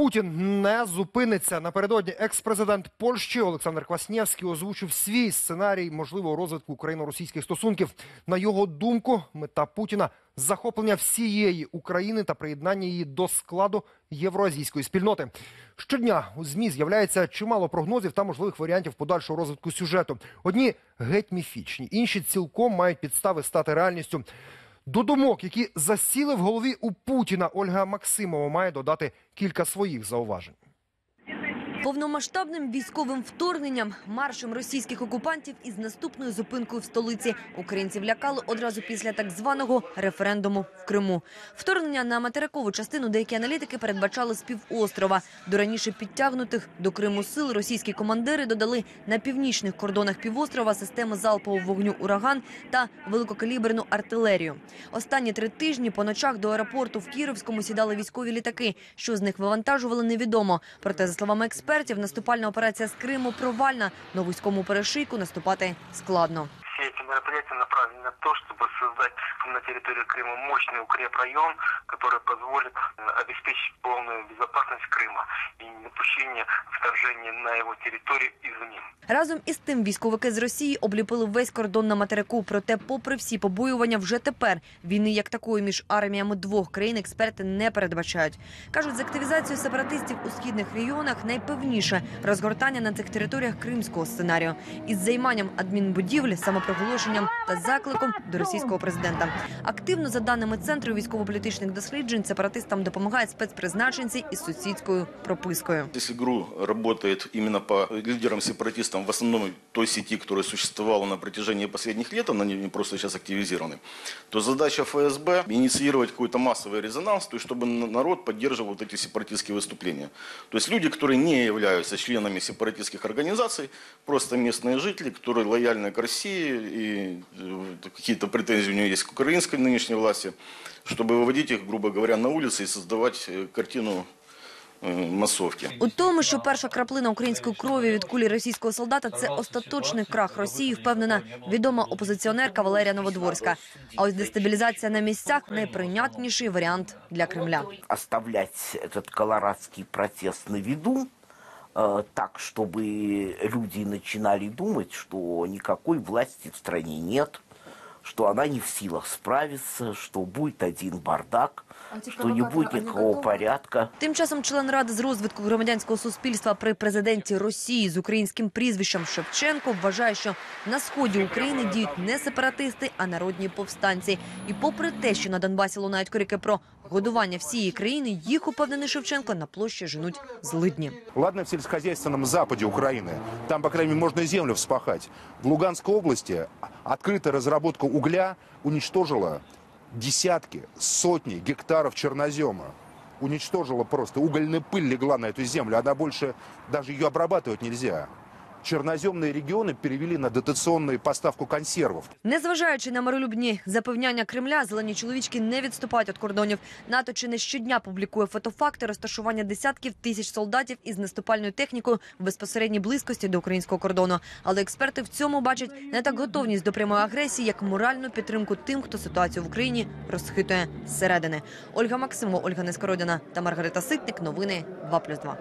Путін не зупиниться. Напередодні екс-президент Польщі Олександр Кваснєвський озвучив свій сценарій можливого розвитку україно-російських стосунків. На його думку, мета Путіна захоплення всієї України та приєднання її до складу євроазійської спільноти. Щодня у змі з'являється чимало прогнозів та можливих варіантів подальшого розвитку сюжету. Одні геть міфічні, інші цілком мають підстави стати реальністю. До думок, які засіли в голові у Путіна, Ольга Максимова має додати кілька своїх зауважень. Повномасштабним військовим вторгненням, маршем російських окупантів із наступною зупинкою в столиці українців лякали одразу після так званого референдуму в Криму. Вторгнення на материкову частину деякі аналітики передбачали з півострова. До раніше підтягнутих до Криму сил російські командири додали на північних кордонах півострова системи залпового вогню ураган та великокаліберну артилерію. Останні три тижні по ночах до аеропорту в Кіровському сідали військові літаки. Що з них вивантажували, невідомо. Проте, за словами експертів, наступальна операція з Криму провальна. На вузькому перешийку наступати складно. Все эти мероприятия направлены на то, чтобы создать на территории Крыма мощный укрепрайон, который позволит э, обеспечить полную безопасность Крыма и недопущение вторжения на его территорию извне. Разом із тим військовики з Росії обліпили весь кордон на материку. Проте, попри всі побоювання, вже тепер війни як такої між арміями двох країн експерти не передбачають. кажуть, з активізацією сепаратистів у східних регіонах найпевніше розгортання на цих територіях кримського сценарію із займанням адмінбудівлі, самопроголошенням та закликом до російського президента. Активно за даними центру військово-політичних досліджень, сепаратистам допомагають спецпризначенці із сусідською пропискою. Если ГРУ работает именно по лидерам-сепаратистам, в основном той сети, которая существовала на протяжении последних лет, она не не просто сейчас активизированы, то задача ФСБ инициировать какой-то массовый резонанс, то есть чтобы н- народ поддерживал вот эти сепаратистские выступления. То есть люди, которые не являются членами сепаратистских организаций, просто местные жители, которые лояльны к России и э, какие-то претензии у нее есть к украинской нынешней власти, чтобы выводить их, грубо говоря, на улицы и создавать э, картину э, массовки. У тому, що перша краплина української крові від кулі російського солдата це остаточний крах Росії, впевнена відома опозиціонерка Валерія Новодворська. А ось дестабілізація на місцях найприйнятніший варіант для Кремля. оставлять этот колорадский протест на виду, э, так, чтобы люди начинали думать, что никакой власти в стране нет, что она не в силах справиться, что будет один бардак, что не будет никакого порядка. Тим часом член ради з розвитку громадянського суспільства при президенті Росії з українським прізвищем Шевченко вважає, що на сході України діють не сепаратисти, а народні повстанці. І попри те, що на Донбасі лунають крики про годування всієї країни, їх упевнений Шевченко на площі женуть злидні. Ладно в сельскохозяйственном западе Украины. Там, по крайней мере, можно землю вспахать. В Луганской области открытая разработка угля уничтожила десятки, сотни гектаров чернозема. Уничтожила просто. Угольная пыль легла на эту землю. Она больше, даже ее обрабатывать нельзя. Черноземные регионы перевели на дотационную поставку консервов. Незважаючи на миролюбні запевняння Кремля, зелені чоловічки не відступають від кордонів. НАТО чи не щодня публікує фотофакти розташування десятків тисяч солдатів із наступальною технікою в безпосередній близькості до українського кордону. Але експерти в цьому бачать не так готовність до прямої агресії, як моральну підтримку тим, хто ситуацію в Україні розхитує зсередини. Ольга Максимова, Ольга Нескородіна та Маргарита Ситник. Новини 2+,2.